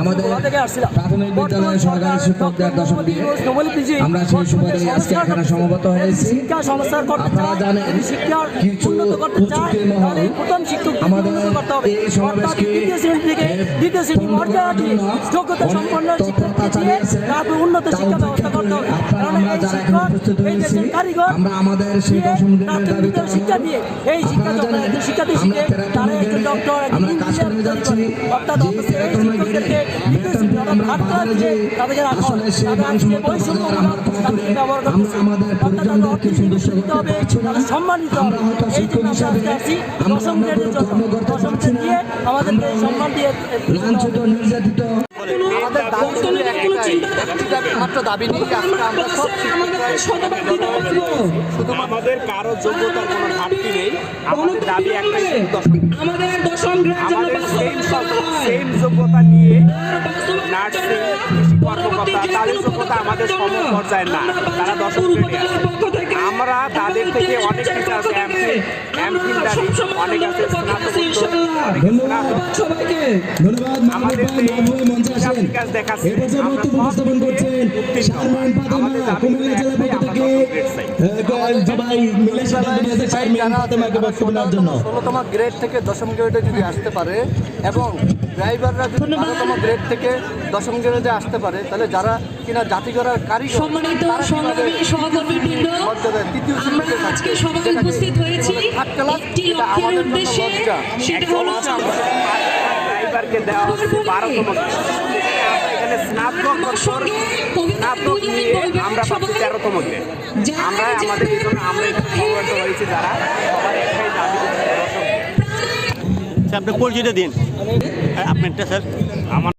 আমাদের প্রাথমিক বিদ্যালয়ের সহকারী শিক্ষকদের দশম দিনে আমরা সেই সুবাদে আজকে এখানে সমবেত হয়েছি। শিক্ষা সংস্কার করতে আপনারা জানেন শিক্ষার কিছু উন্নত করতে চাই, কুচুক্তি মহল শিক্ষক আমাদের এই সমাবেশকে দ্বিতীয় শ্রেণি মর্যাদা দিয়ে যোগ্যতা সম্পন্ন দিয়ে উন্নত শিক্ষা ব্যবস্থা যারা এখানে উপস্থিত হয়েছি, আমরা আমাদের সেই দশম দিনের দাবি শিক্ষা দিয়ে এই শিক্ষা শিক্ষার্থী শিখে তারা একজন ডক্টর আমরা কাজ করে যাচ্ছি অর্থাৎ যে এই শিক্ষকদেরকে করে তাদেরকে রাখা। সেই তারা বৈষম্য আমরা ব্যবহার অর্থাৎ তাদের অর্থনীতি হবে, সম্মান হবে। এই জন্য আমরা আজকে আসছি দশম গ্রেডের কোনো জন্য। করতে দশম গ্রেড দিয়ে আমাদেরকে সম্মান দিয়ে লাঞ্ছিত নির্যাতিত আমাদের দাবি শুধু একটাই একটি দাবি মাত্র দাবি নিয়ে আজকে আমরা সব আমাদের কারও যোগ্যতার কোনো ঘাটতি নেই। আমাদের দাবি একটাই আমাদের দশম আমাদের সেম যোগ্যতা নিয়ে নার্সিং কৃষি কর্মকর্তা তাদের যোগ্যতা আমাদের সম জন্য পর্যায়ের না। তারা দশম থেকে আমরা তাদের থেকে অনেক সবসময় অনেক আছে ইনশাআল্লাহ। ধন্যবাদ সবাইকে। ধন্যবাদ আমাদের মঞ্চে আসেন। বিকাশ দেখাচ্ছে। এ পর্যায়ে আমরা বক্তব্য উপস্থাপন করছেন উত্তীর্ণ। ফাতেমা কুমিল্লা জেলা পক্ষ থেকে। দশম গ্রেড ফাতেমাকে বক্তব্য জন্য। থেকে দশম গ্রেডে যদি আসতে পারে এবং ড্রাইভাররা যদি বারোতম গ্রেড থেকে দশম গ্রেডে আসতে পারে তাহলে যারা কিনা জাতি করার কারিগর সম্মানিত সংগ্রামী সহকর্মীবৃন্দ আমরা আজকে? সবাই উপস্থিত একটি লক্ষ্যের উদ্দেশ্যে সেটা হলো আমার পাচ্ছি তেরোতম গ্রেড আমরা আমাদের এই জন্য আমরা এখানে হয়েছি যারা সবাই একটাই দাবি দশম grade। স্যার আপনি পরিচয়টা দিন? আপনারটা স্যার আমার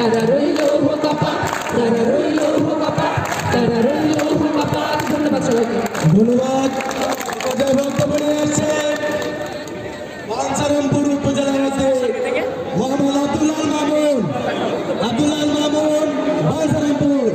তারা রইল হো কপাট, তারা রইল হো কপাট, তারা রইল হো ধন্যবাদ সবাইকে। ধন্যবাদ। বাঞ্ছারামপুর উপজেলার মধ্যে মোহাম্মদ আব্দুল্লাহ মামুন আব্দুল্লাহ মামুন বাঞ্ছারামপুর